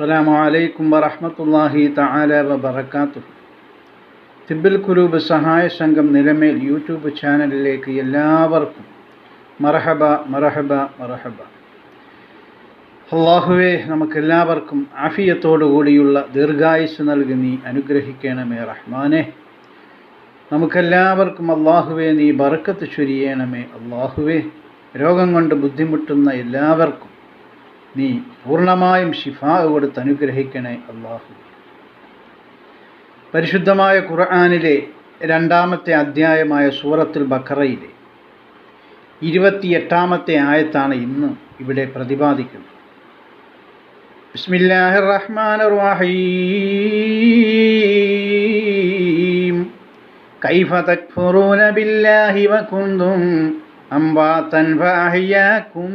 അസ്സലാമു അലൈക്കും വറഹ്മത്തുള്ളാഹി തആല വബറകാതുഹു. തിബ്ബൽ കുലൂബ് സഹായ സംഘം നിലമേൽ യൂട്യൂബ് ചാനലിലേക്ക് എല്ലാവർക്കും മറഹബ മറഹബ മറഹബ അള്ളാഹുവെ നമുക്കെല്ലാവർക്കും ആഫിയത്തോടുകൂടിയുള്ള ദീർഘായുസ് നൽകി നീ അനുഗ്രഹിക്കണമേ റഹ്മാനെ. നമുക്കെല്ലാവർക്കും അള്ളാഹുവെ നീ ബറക്കത്ത് ചൊരിയണമേ. അള്ളാഹുവെ രോഗം കൊണ്ട് ബുദ്ധിമുട്ടുന്ന എല്ലാവർക്കും നീ പൂർണമായും ഷിഫാ കൊടുത്ത് അനുഗ്രഹിക്കണേ അള്ളാഹു പരിശുദ്ധമായ ഖുർആാനിലെ രണ്ടാമത്തെ അധ്യായമായ സൂറത്തുൽ ബഖറയിലെ ഇരുപത്തിയെട്ടാമത്തെ ആയത്താണ് ഇന്ന് ഇവിടെ പ്രതിപാദിക്കുന്നത്. ബിസ്മില്ലാഹിർ റഹ്മാനിർ റഹീം കൈഫ തക്ഫുറൂന ബില്ലാഹി വകുന്തും അംവാതൻ ഫഅഹ്യാകും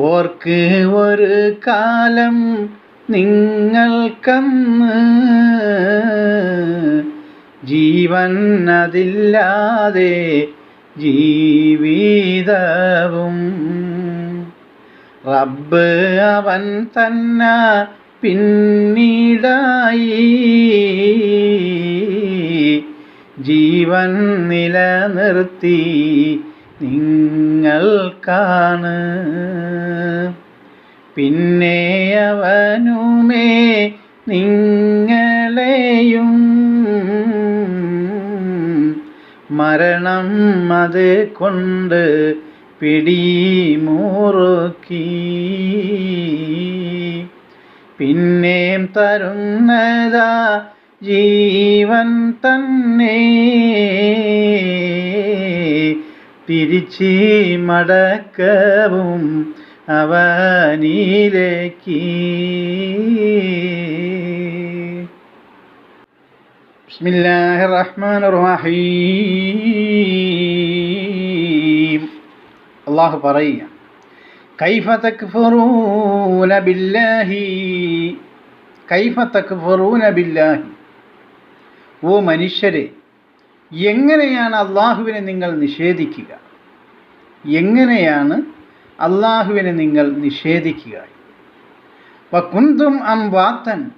ഓർക്ക് ഒരു കാലം നിങ്ങൾക്കന്ന് ജീവൻ അതില്ലാതെ ജീവിതവും. റബ്ബ് അവൻ തന്ന പിന്നീടായി. ജീവൻ നിലനിർത്തി നിങ്ങൾക്കാണ് പിന്നെ അവനുമേ നിങ്ങളെയും മരണം അത് കൊണ്ട് പിടിമുറുക്കി. പിന്നെയും തരുന്നതാ ജീവൻ തന്നെ. തിരിച്ച് മടക്കവും അവനിലേക്ക്. ബിസ്മില്ലാഹി റഹ്മാനിർ റഹീം അള്ളാഹു പറയുക കൈഫ തക്ഫുറൂന ബില്ലാഹി കൈഫ തക്ഫുറൂന ബില്ലാഹി. ഓ മനുഷ്യരെ എങ്ങനെയാണ് അള്ളാഹുവിനെ നിങ്ങൾ നിഷേധിക്കുക? എങ്ങനെയാണ് അള്ളാഹുവിനെ നിങ്ങൾ നിഷേധിക്കുക? കുന്തും അം വാത്തൻ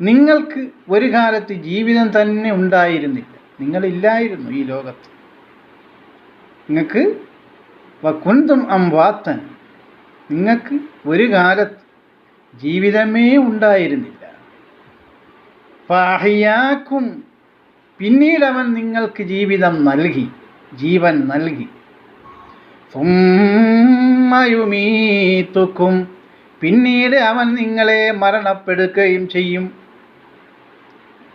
നിങ്ങൾക്ക് ഒരു കാലത്ത് ജീവിതം തന്നെ ഉണ്ടായിരുന്നില്ല. നിങ്ങളില്ലായിരുന്നു ഈ ലോകത്ത്. നിങ്ങൾക്ക് വക്കുന്തും അം വാത്തൻ നിങ്ങൾക്ക് ഒരു കാലത്ത് ജീവിതമേ ഉണ്ടായിരുന്നില്ല. പാഹിയാക്കും പിന്നീട് അവൻ നിങ്ങൾക്ക് ജീവിതം നൽകി ജീവൻ നൽകി. തുക്കും പിന്നീട് അവൻ നിങ്ങളെ മരണപ്പെടുകയും ചെയ്യും.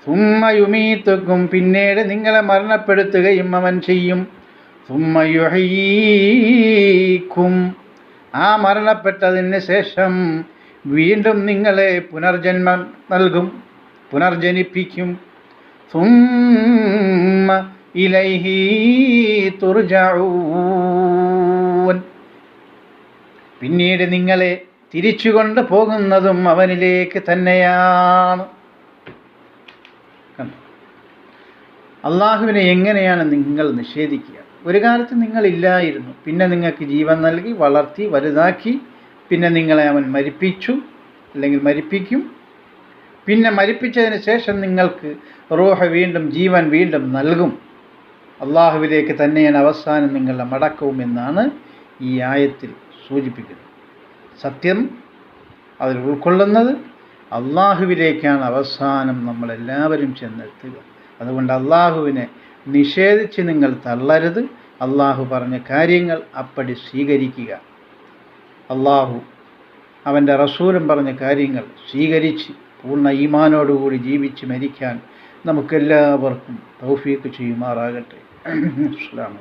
തുമ്മയുമീത്തുക്കും പിന്നീട് നിങ്ങളെ മരണപ്പെടുത്തുകയും അവൻ ചെയ്യും. തുമ്മയുഹീക്കും ആ മരണപ്പെട്ടതിന് ശേഷം വീണ്ടും നിങ്ങളെ പുനർജന്മം നൽകും പുനർജനിപ്പിക്കും. ثم إليه തുർജഊൻ പിന്നീട് നിങ്ങളെ തിരിച്ചുകൊണ്ട് പോകുന്നതും അവനിലേക്ക് തന്നെയാണ് അള്ളാഹുവിനെ എങ്ങനെയാണ് നിങ്ങൾ നിഷേധിക്കുക ഒരു കാലത്ത് നിങ്ങളില്ലായിരുന്നു പിന്നെ നിങ്ങൾക്ക് ജീവൻ നൽകി വളർത്തി വലുതാക്കി പിന്നെ നിങ്ങളെ അവൻ മരിപ്പിച്ചു അല്ലെങ്കിൽ മരിപ്പിക്കും പിന്നെ മരിപ്പിച്ചതിന് ശേഷം നിങ്ങൾക്ക് റൂഹ വീണ്ടും ജീവൻ വീണ്ടും നൽകും. അള്ളാഹുവിലേക്ക് തന്നെയാണ് അവസാനം നിങ്ങളുടെ മടക്കവും എന്നാണ് ഈ ആയത്തിൽ സൂചിപ്പിക്കുന്നത്. സത്യം അതിൽ ഉൾക്കൊള്ളുന്നത് അള്ളാഹുവിലേക്കാണ് അവസാനം നമ്മളെല്ലാവരും ചെന്നെത്തുക. അതുകൊണ്ട് അള്ളാഹുവിനെ നിഷേധിച്ച് നിങ്ങൾ തള്ളരുത്. അള്ളാഹു പറഞ്ഞ കാര്യങ്ങൾ അപ്പടി സ്വീകരിക്കുക. അള്ളാഹു അവന്റെ റസൂലും പറഞ്ഞ കാര്യങ്ങൾ സ്വീകരിച്ച് പൂർണ ഈമാനോടുകൂടി ജീവിച്ച് മരിക്കാൻ നമുക്കെല്ലാവർക്കും തൗഫീക്ക് ചെയ്യുമാറാകട്ടെ. അസ്സാം